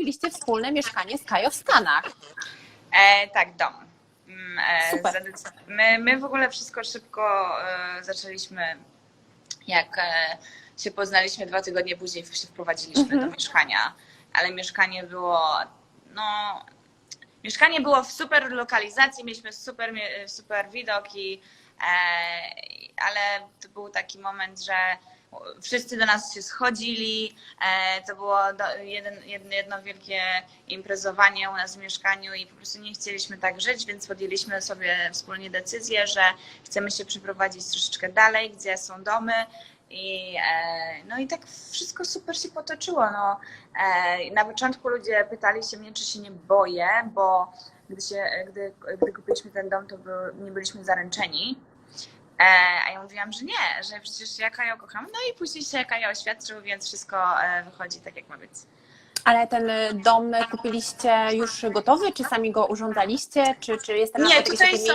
kupiliście wspólne mieszkanie z Kajo w Stanach. E, tak, dom. Mm, E, Super. my, my w ogóle wszystko szybko e, zaczęliśmy, jak e, się poznaliśmy dwa tygodnie później, się wprowadziliśmy Mhm. do mieszkania, ale mieszkanie było, no, mieszkanie było w super lokalizacji, mieliśmy super, mie- super widok i, e, ale to był taki moment, że wszyscy do nas się schodzili. E, to było jedno, jedno wielkie imprezowanie u nas w mieszkaniu i po prostu nie chcieliśmy tak żyć, więc podjęliśmy sobie wspólnie decyzję, że chcemy się przeprowadzić troszeczkę dalej, gdzie są domy. I, e, no i tak wszystko super się potoczyło. No, e, na początku ludzie pytali się mnie, czy się nie boję, bo gdy, się, gdy, gdy kupiliśmy ten dom, to był, nie byliśmy zaręczeni. E, a ja mówiłam, że nie, że przecież ja Kajo kocham. No i później się Kajo oświadczył, więc wszystko e, wychodzi tak, jak ma być. Ale ten y, dom kupiliście już gotowy, czy sami go urządzaliście, czy, czy jest tam Nie, tutaj są.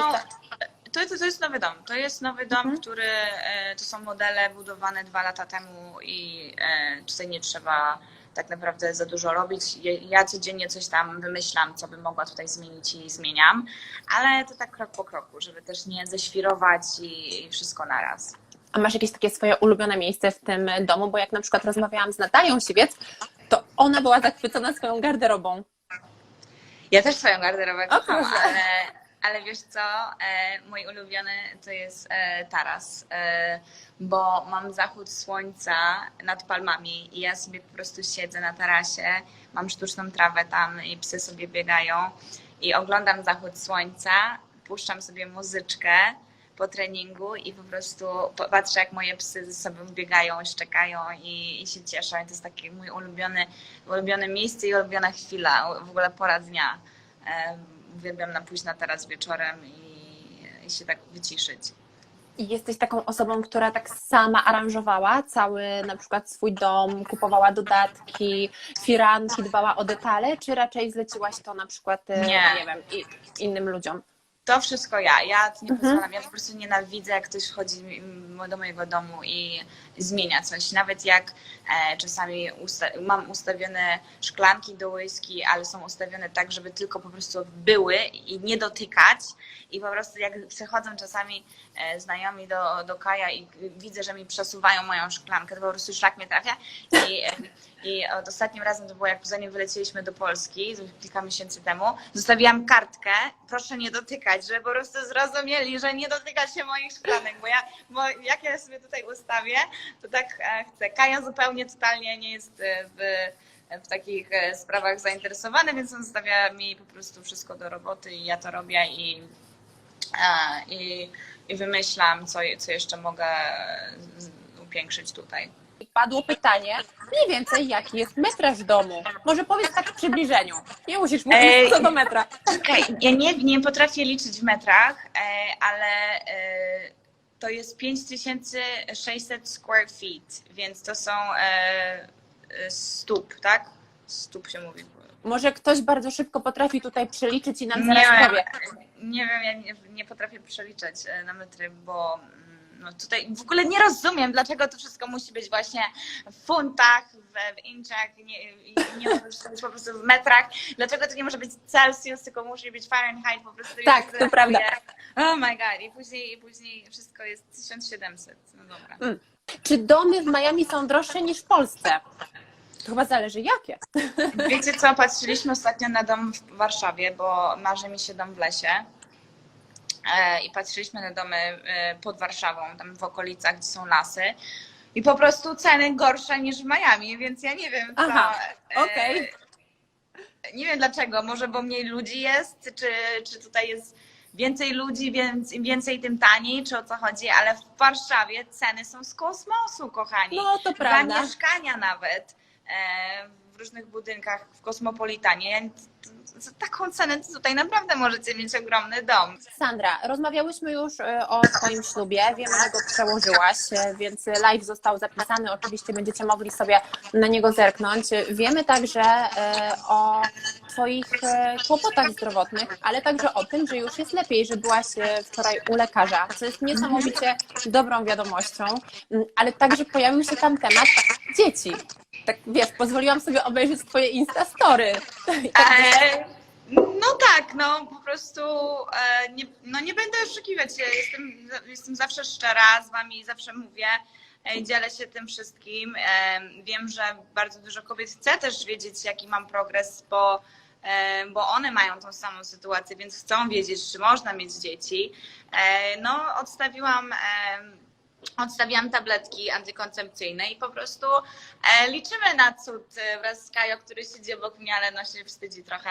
To, to, to jest nowy dom. To jest nowy dom, Mhm. który e, to są modele budowane dwa lata temu i e, tutaj nie trzeba tak naprawdę za dużo robić. Ja codziennie coś tam wymyślam, co bym mogła tutaj zmienić i zmieniam, ale to tak krok po kroku, żeby też nie ześwirować i, i wszystko naraz. A masz jakieś takie swoje ulubione miejsce w tym domu? Bo jak na przykład rozmawiałam z Natalią Siwiec, to ona była zachwycona swoją garderobą. Ja też swoją garderobę kocham, ale, ale wiesz co, e, mój ulubiony to jest e, taras, e, bo mam zachód słońca nad palmami i ja sobie po prostu siedzę na tarasie, mam sztuczną trawę tam i psy sobie biegają i oglądam zachód słońca, puszczam sobie muzyczkę po treningu i po prostu patrzę, jak moje psy ze sobą biegają, szczekają i, i się cieszą. I to jest takie mój ulubiony, ulubione miejsce i ulubiona chwila, w ogóle pora dnia. Em, Uwielbiam na pójść na teraz wieczorem i, i się tak wyciszyć. I jesteś taką osobą, która tak sama aranżowała cały na przykład swój dom, kupowała dodatki, firanki, dbała o detale, czy raczej zleciłaś to na przykład, e, Nie. nie wiem, innym ludziom? To wszystko ja. Ja nie Mhm. pozwalam. Ja po prostu nienawidzę, jak ktoś wchodzi do mojego domu i zmienia coś. Nawet jak e, czasami usta- mam ustawione szklanki do whisky, ale są ustawione tak, żeby tylko po prostu były i nie dotykać. I po prostu jak przechodzą czasami e, znajomi do, do Kaja i widzę, że mi przesuwają moją szklankę, to po prostu szlak mnie trafia. I, e, i od ostatnim razem to było, jak zanim wylecieliśmy do Polski, kilka miesięcy temu, zostawiłam kartkę, proszę nie dotykać, żeby po prostu zrozumieli, że nie dotykać się moich szklanek, bo ja, bo jak ja sobie tutaj ustawię, to tak e, chcę. Kaja zupełnie totalnie nie jest e, w, w takich e, sprawach zainteresowany, więc on zostawia mi po prostu wszystko do roboty i ja to robię i, i, i wymyślam, co, co jeszcze mogę upiększyć tutaj. I padło pytanie, mniej więcej jaki jest metraż domu? Może powiedz tak w przybliżeniu. Nie musisz mówić Ej. co do metra. Okej, ja nie, nie potrafię liczyć w metrach, e, ale e, to jest 5600 square feet, więc to są e, e, stóp, tak? Stóp się mówi. Może ktoś bardzo szybko potrafi tutaj przeliczyć i nam Nie zaraz wiem, powie. nie wiem, ja nie, nie potrafię przeliczać e, na metry, bo mm, no tutaj w ogóle nie rozumiem, dlaczego to wszystko musi być właśnie w funtach, w, w inczach, nie, i nie może być po prostu w metrach. Dlaczego to nie może być Celsius, tylko musi być Fahrenheit po prostu. Tak, to prawda. mówię, Oh my god, i później, i później wszystko jest 1700. No dobra. Czy domy w Miami są droższe niż w Polsce? To chyba zależy jakie. Wiecie co, patrzyliśmy ostatnio na dom w Warszawie, bo marzy mi się dom w lesie. E, I patrzyliśmy na domy e, pod Warszawą, tam w okolicach, gdzie są lasy. I po prostu ceny gorsze niż w Miami, więc ja nie wiem, co. Aha, e, okej. Nie wiem dlaczego, może bo mniej ludzi jest, czy, czy tutaj jest więcej ludzi, więc im więcej, tym taniej, czy o co chodzi, ale w Warszawie ceny są z kosmosu, kochani. No to prawda. mieszkania nawet w różnych budynkach w Kosmopolitanie. Za taką cenę to tutaj naprawdę możecie mieć ogromny dom. Sandra, rozmawiałyśmy już e, o Twoim ślubie, wiemy, że go przełożyłaś, e, więc live został zapisany, oczywiście będziecie mogli sobie na niego zerknąć. Wiemy także e, o Twoich kłopotach zdrowotnych, ale także o tym, że już jest lepiej, że byłaś wczoraj u lekarza, co jest niesamowicie dobrą wiadomością, Mm, ale także pojawił się tam temat dzieci. Tak wiesz, pozwoliłam sobie obejrzeć twoje Insta Story. E, no tak, no po prostu e, nie, no nie będę oszukiwać się. Jestem, jestem zawsze szczera z wami, zawsze mówię. e, Dzielę się tym wszystkim. E, Wiem, że bardzo dużo kobiet chce też wiedzieć, jaki mam progres, bo, e, bo one mają tą samą sytuację, więc chcą wiedzieć, czy można mieć dzieci. E, No, odstawiłam e, odstawiłam tabletki antykoncepcyjne i po prostu e, liczymy na cud e, wraz z Kajo, który siedzi obok mnie, ale no się wstydzi trochę.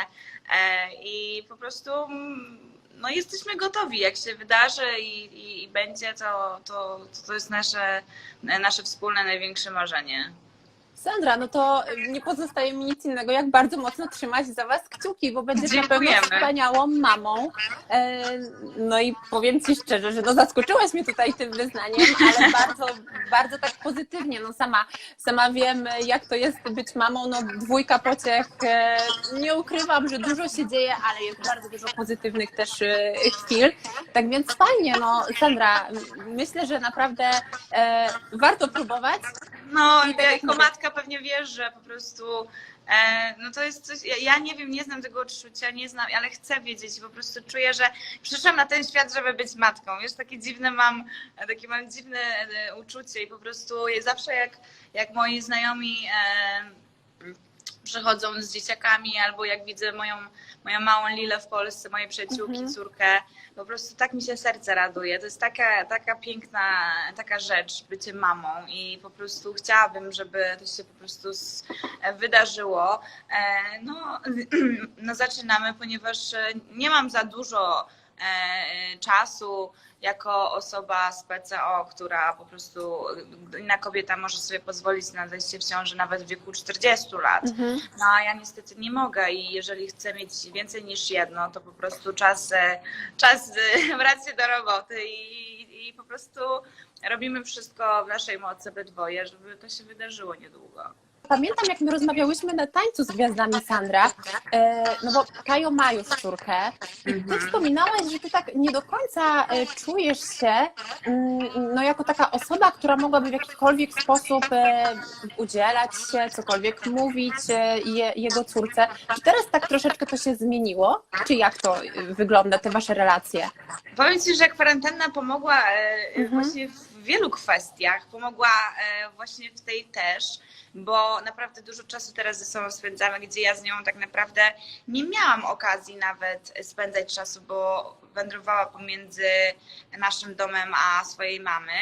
E, I po prostu mm, no jesteśmy gotowi, jak się wydarzy i, i, i będzie, to, to, to jest nasze, nasze wspólne największe marzenie. Sandra, no to nie pozostaje mi nic innego, jak bardzo mocno trzymać za Was kciuki, bo będziesz na pewno Dziękujemy. wspaniałą mamą. E, No i powiem Ci szczerze, że no zaskoczyłaś mnie tutaj tym wyznaniem, ale bardzo, bardzo tak pozytywnie. No sama, sama wiem, jak to jest być mamą, no dwójka pociech. E, Nie ukrywam, że dużo się dzieje, ale jest bardzo dużo pozytywnych też e, chwil. Tak więc fajnie, no Sandra, myślę, że naprawdę warto próbować. No, I ja jak jako matka pewnie wiesz, że po prostu e, no to jest coś, ja, ja nie wiem, nie znam tego odczucia, nie znam, ale chcę wiedzieć, po prostu czuję, że przyszłam na ten świat, żeby być matką. Wiesz, takie dziwne mam, takie mam dziwne e, uczucie i po prostu zawsze jak, jak moi znajomi e, przychodzą z dzieciakami albo jak widzę moją, moją małą Lilę w Polsce, moje przyjaciółki, Mhm. córkę, po prostu tak mi się serce raduje. To jest taka, taka piękna taka rzecz, bycie mamą i po prostu chciałabym, żeby to się po prostu wydarzyło. E, No, no zaczynamy, ponieważ nie mam za dużo czasu jako osoba z PCO, która po prostu inna kobieta może sobie pozwolić na zajście w ciąży nawet w wieku 40 lat. Mhm. No a ja niestety nie mogę i jeżeli chcę mieć więcej niż jedno, to po prostu czas, e, czas e, brać się do roboty i, i po prostu robimy wszystko w naszej mocy obydwoje, żeby to się wydarzyło niedługo. Pamiętam, jak my rozmawiałyśmy na tańcu z gwiazdami Sandra, e, no bo Kajo ma już córkę. I ty wspominałaś, że ty tak nie do końca e, czujesz się mm, no, jako taka osoba, która mogłaby w jakikolwiek sposób e, udzielać się, cokolwiek mówić je, jego córce. Czy teraz tak troszeczkę to się zmieniło? Czy jak to wygląda, te wasze relacje? Powiem Ci, że kwarantanna pomogła Mhm. właśnie w wielu kwestiach. Pomogła e, właśnie w tej też, bo naprawdę dużo czasu teraz ze sobą spędzamy, gdzie ja z nią tak naprawdę nie miałam okazji nawet spędzać czasu, bo wędrowała pomiędzy naszym domem a swojej mamy.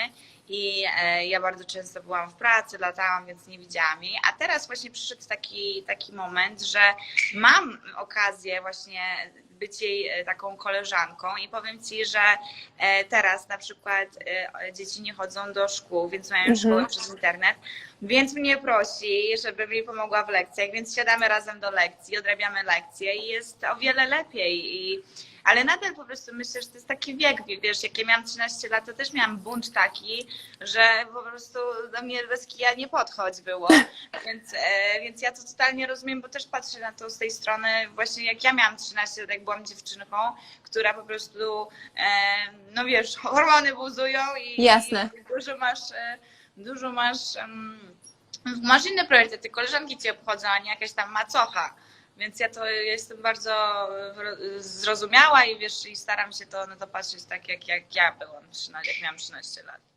I e, ja bardzo często byłam w pracy, latałam, więc nie widziałam jej. A teraz właśnie przyszedł taki, taki moment, że mam okazję właśnie być jej e, taką koleżanką. I powiem Ci, że e, teraz na przykład e, dzieci nie chodzą do szkół, więc mają Mhm. szkołę przez internet, więc mnie prosi, żebym jej pomogła w lekcjach, więc siadamy razem do lekcji, odrabiamy lekcje i jest o wiele lepiej. I ale nadal po prostu myślę, że to jest taki wiek, wiesz, jak ja miałam 13 lat, to też miałam bunt taki, że po prostu do mnie bez kija nie podchodź było, więc, e, więc ja to totalnie rozumiem, bo też patrzę na to z tej strony właśnie jak ja miałam 13 lat, jak byłam dziewczynką, która po prostu, e, no wiesz, hormony buzują i, Jasne. i dużo masz, e, dużo masz, masz inne priorytety, koleżanki cię obchodzą, a nie jakaś tam macocha. Więc ja to jestem bardzo e, zrozumiała i wiesz, i staram się to na to patrzeć tak, jak, jak ja byłam, 13, jak miałam 13 lat.